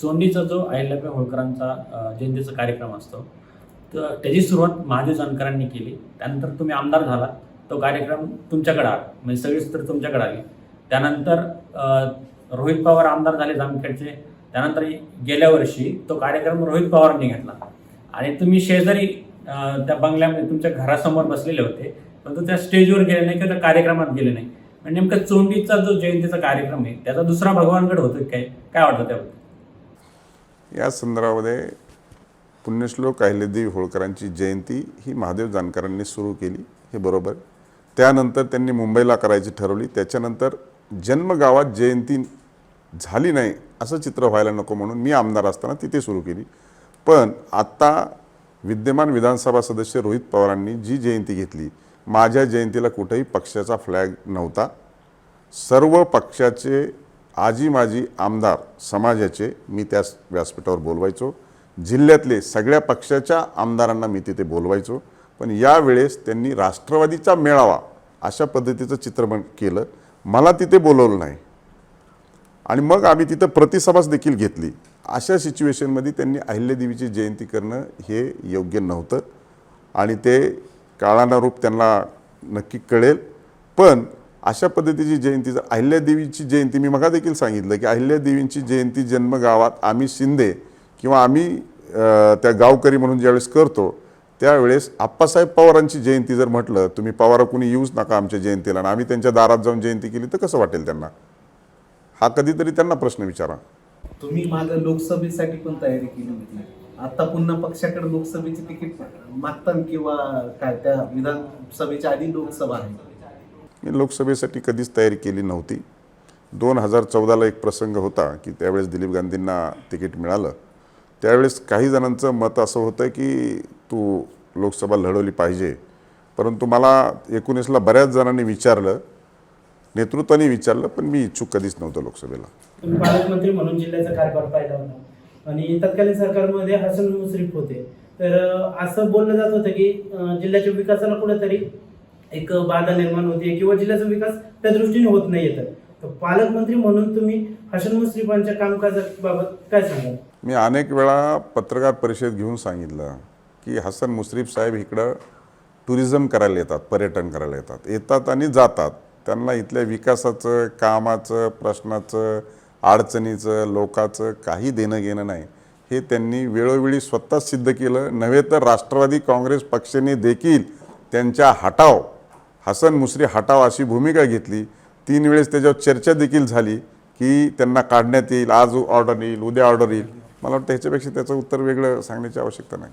चोंडीचा जो अहिल्याबाई होळकरांचा जयंतीचा कार्यक्रम असतो तर त्याची सुरुवात महादेव जानकरांनी केली. त्यानंतर तुम्ही आमदार झाला तो कार्यक्रम तुमच्याकडे आला म्हणजे सगळीच तर तुमच्याकडे आली. त्यानंतर रोहित पवार आमदार झाले जामखेडचे. त्यानंतर गेल्या वर्षी तो कार्यक्रम रोहित पवारांनी घेतला. आणि तुम्ही शेजारी त्या बंगल्यामध्ये तुमच्या घरासमोर बसलेले होते परंतु त्या स्टेजवर गेले नाही किंवा त्या कार्यक्रमात गेले नाही. म्हणजे नेमका चोंडीचा जो जयंतीचा कार्यक्रम आहे त्याचा दुसरा भगवानगड होतो काय? काय वाटतं त्याबद्दल? या संदर्भामध्ये पुण्यश्लोक अहिल्यादेवी होळकरांची जयंती ही महादेव जानकरांनी सुरू केली हे बरोबर. त्यानंतर त्यांनी मुंबईला करायची ठरवली. त्याच्यानंतर जन्मगावात जयंती झाली नाही असं चित्र व्हायला नको म्हणून मी आमदार असताना तिथे सुरू केली. पण आत्ता विद्यमान विधानसभा सदस्य रोहित पवारांनी जी जयंती घेतली माझ्या जयंतीला कुठेही पक्षाचा फ्लॅग नव्हता. सर्व पक्षाचे आजी माजी आमदार समाजाचे मी त्या व्यासपीठावर बोलवायचो. जिल्ह्यातले सगळ्या पक्षाच्या आमदारांना मी तिथे बोलवायचो. पण यावेळेस त्यांनी राष्ट्रवादीचा मेळावा अशा पद्धतीचं चित्रपण केलं. मला तिथे बोलवलं नाही. आणि मग आम्ही तिथं प्रतिसभाच देखील घेतली. अशा सिच्युएशनमध्ये त्यांनी अहिल्यादेवीची जयंती करणं हे योग्य नव्हतं. आणि ते काळानुरूप त्यांना नक्की कळेल. पण अशा पद्धतीची जयंती जर अहिल्यादेवीची जयंती मी मगा देखील सांगितलं की अहिल्यादेवींची जयंती जन्मगावात आम्ही शिंदे किंवा आम्ही त्या गावकरी म्हणून ज्यावेळेस करतो त्यावेळेस आप्पासाहेब पवारांची जयंती जर म्हटलं तुम्ही पवार कुणी येऊच नका आमच्या जयंतीला आणि आम्ही त्यांच्या दारात जाऊन जयंती केली तर कसं वाटेल त्यांना? हा कधीतरी त्यांना प्रश्न विचारा. तुम्ही मागं लोकसभेसाठी पण तयारी केली होती. आता पुन्हा पक्षाकडे लोकसभेचे तिकीट मागतात किंवा काय त्या विधानसभेच्या आधी लोकसभा आहे. मी लोकसभेसाठी कधीच तयारी केली नव्हती. दोन हजार चौदाला एक प्रसंग होता की त्यावेळेस दिलीप गांधींना तिकीट मिळालं. त्यावेळेस काही जणांचं मत असं होतं की तू लोकसभा लढवली पाहिजे. परंतु मला एकोणीसला बऱ्याच जणांनी विचारलं नेतृत्वाने विचारलं पण मी इच्छुक कधीच नव्हतो लोकसभेला. पालकमंत्री म्हणून जिल्ह्याचा कारभार पाहिला होता. आणि तत्कालीन सरकारमध्ये हसन मुश्रीफ होते. तर असं बोललं जात होतं की जिल्ह्याच्या विकासाला कुठेतरी एक बाधा निर्माण होते किंवा जिल्ह्याचा विकास त्या दृष्टीने होत नाही तर पालकमंत्री म्हणून तुम्ही हसन मुश्रीफांच्या कामकाजाबाबत काय सांगाल? मी अनेक वेळा पत्रकार परिषद घेऊन सांगितलं की हसन मुश्रीफ साहेब इकडं टुरिझम करायला येतात पर्यटन करायला येतात. येतात आणि जातात. त्यांना इथल्या विकासाचं कामाचं प्रश्नाचं अडचणीचं लोकाचं काही देणं घेणं नाही. हे त्यांनी वेळोवेळी स्वतः सिद्ध केलं. नव्हे तर राष्ट्रवादी काँग्रेस पक्षाने देखील त्यांच्या हटाव हसन मुश्री हटाव अशी भूमिका घेतली. तीन वेळेस त्याच्यावर चर्चा देखील झाली की त्यांना काढण्यात येईल आज ऑर्डर येईल उद्या ऑर्डर येईल. मला वाटतं ह्याच्यापेक्षा त्याचं उत्तर वेगळं सांगण्याची आवश्यकता नाही.